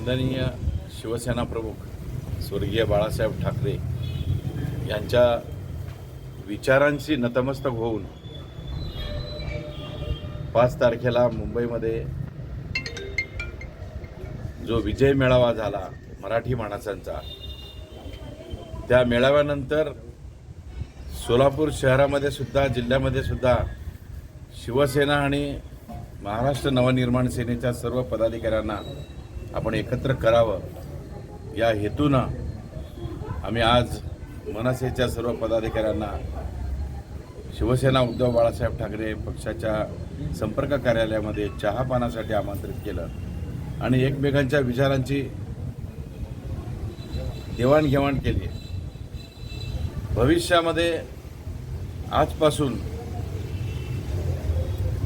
वंदनीय शिवसेना प्रमुख स्वर्गीय बाळासाहेब ठाकरे यांच्या विचारांशी नतमस्तक होऊन पाच तारखेला मुंबईमध्ये जो विजय मेळावा झाला मराठी माणसांचा त्या मेळाव्यानंतर सोलापूर शहरामध्ये सुद्धा जिल्ह्यामध्ये सुद्धा शिवसेना आणि महाराष्ट्र नवनिर्माण सेनेच्या सर्व पदाधिकाऱ्यांना आपण एकत्र करावं. या हेतूनं आम्ही आज मनसेच्या सर्व पदाधिकाऱ्यांना शिवसेना उद्धव बाळासाहेब ठाकरे पक्षाच्या संपर्क कार्यालयामध्ये चहापानासाठी आमंत्रित केलं. आणि एकमेकांच्या विचारांची देवाणघेवाण केली. भविष्यामध्ये आजपासून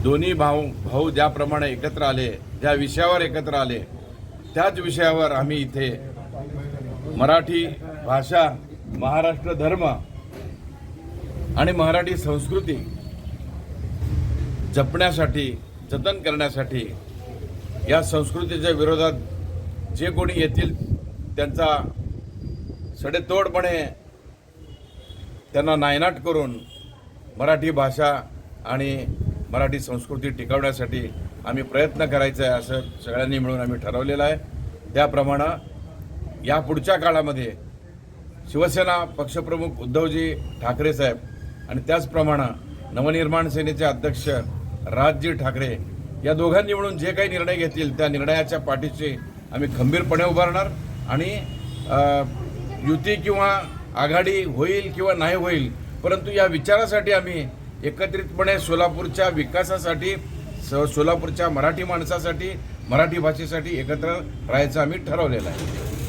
दोन्ही भाऊ भाऊ ज्याप्रमाणे एकत्र आले ज्या विषयावर एकत्र आले त्याच विषयावर आम्ही इथे मराठी भाषा महाराष्ट्र धर्म आणि मराठी संस्कृती जपण्यासाठी जतन करण्यासाठी या संस्कृतीच्या विरोधात जे कोणी येतील त्यांचा सडेतोडपणे त्यांना नायनाट करून मराठी भाषा आणि मराठी संस्कृती टिकवण्यासाठी आम्ही प्रयत्न करायचा आहे असं सगळ्यांनी मिळून आम्ही ठरवलेलं आहे. त्याप्रमाणे या पुढच्या काळामध्ये शिवसेना पक्षप्रमुख उद्धवजी ठाकरे साहेब आणि त्याचप्रमाणे नवनिर्माण सेनेचे अध्यक्ष राजजी ठाकरे या दोघांनी मिळून जे काही निर्णय घेतील त्या निर्णयाच्या पाठीशी आम्ही खंबीरपणे उभारणार आणि युती किंवा आघाडी होईल किंवा नाही होईल परंतु या विचारासाठी आम्ही एकत्रितपणे सोलापूरच्या विकासासाठी स सोलापूरच्या मराठी माणसासाठी मराठी भाषेसाठी एकत्र राहायचं आम्ही ठरवलेलं आहे.